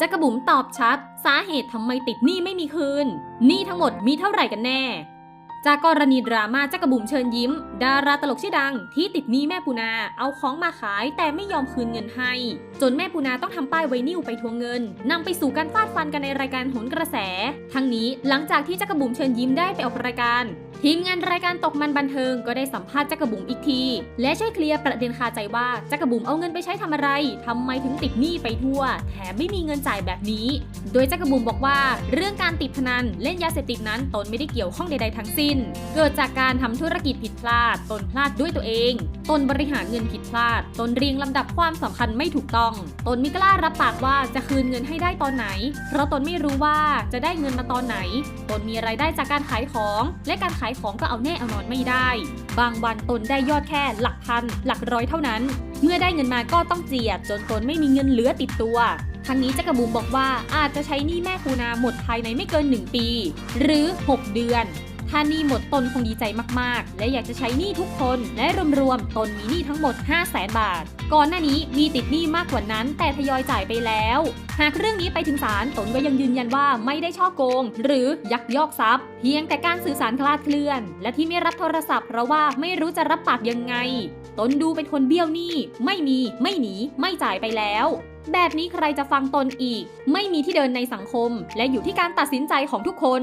จักรบุ๋มตอบชัด สาเหตุทำไมติดหนี้ไม่มีคืนหนี้ทั้งหมดมีเท่าไหร่กันแน่ จากกรณีดราม่าจักรบุ๋มเชิญยิ้ม ดาราตลกชื่อดัง ที่ติดหนี้แม่ปูนาเอาของมาขายแต่ไม่ยอมคืนเงินให้ จนแม่ปูนาต้องทำป้ายไวนิวไปทวงเงินนำไปสู่การฟาดฟันกันในรายการโหนกระแส ทั้งนี้หลังจากที่จักรบุ๋มเชิญยิ้มได้ไปออกรายการ ทีมงานรายการตกมันบันเทิงก็ได้สัมภาษณ์จักรบุ๋มอีกที และช่วยเคลียร์ประเด็นคาใจว่าจักรบุ๋มเอาเงินไปใช้ทำอะไรทำไมถึงติดหนี้ไปทั่ว แถมไม่มีเงินจ่ายแบบนี้ โดยจักรบุ๋มบอกว่า เรื่องการติดพนันเล่นยาเสพติดนั้นตนไม่ได้เกี่ยวข้องใดๆทั้งสิ้น เกิดจากการทำธุรกิจผิดพลาดตนพลาดด้วยตัวเอง ตนบริหารเงินผิดพลาด ตนเรียงลำดับความสำคัญไม่ถูกต้อง ตนไม่กล้ารับปากว่าจะคืนเงินให้ได้ตอนไหน เพราะตนไม่รู้ว่าจะได้เงินมาตอนไหน ตนมีรายได้จากการขายของ และการขายของก็เอาแน่เอานอนไม่ได้ บางวันตนได้ยอดแค่หลักพัน หลักร้อยเท่านั้น เมื่อได้เงินมาก็ต้องเจียด จนตนไม่มีเงินเหลือติดตัวทั้งนี้จักรบุ๋มบอกว่าอาจจะใช้หนี้แม่ปูนาหมดภายในไม่เกิน 1 ปี หรือ 6 เดือนถ้าหนี้หมดตนคงดีใจมากๆ และอยากจะใช้หนี้ทุกคนและรวมๆตนมีหนี้ทั้งหมด 5 0 0แสนบาท ก่อนหน้านี้มีติดหนี้มากกว่านั้น แต่ทยอยจ่ายไปแล้ว หากเรื่องนี้ไปถึงศาลตนก็ยังยืนยันว่าไม่ได้ช่อโกง หรือยักยอกทรัพย์ เพียงแต่การสื่อสารคลาดเคลื่อน และที่ไม่รับโทรศัพท์เพราะว่าไม่รู้จะรับปากยังไง ตนดูเป็นคนเบี้ยวหนี้ไม่มี ไม่หนี ไม่จ่ายไปแล้วแบบนี้ใครจะฟังตนอีก ไม่มีที่เดินในสังคม และอยู่ที่การตัดสินใจของทุกคน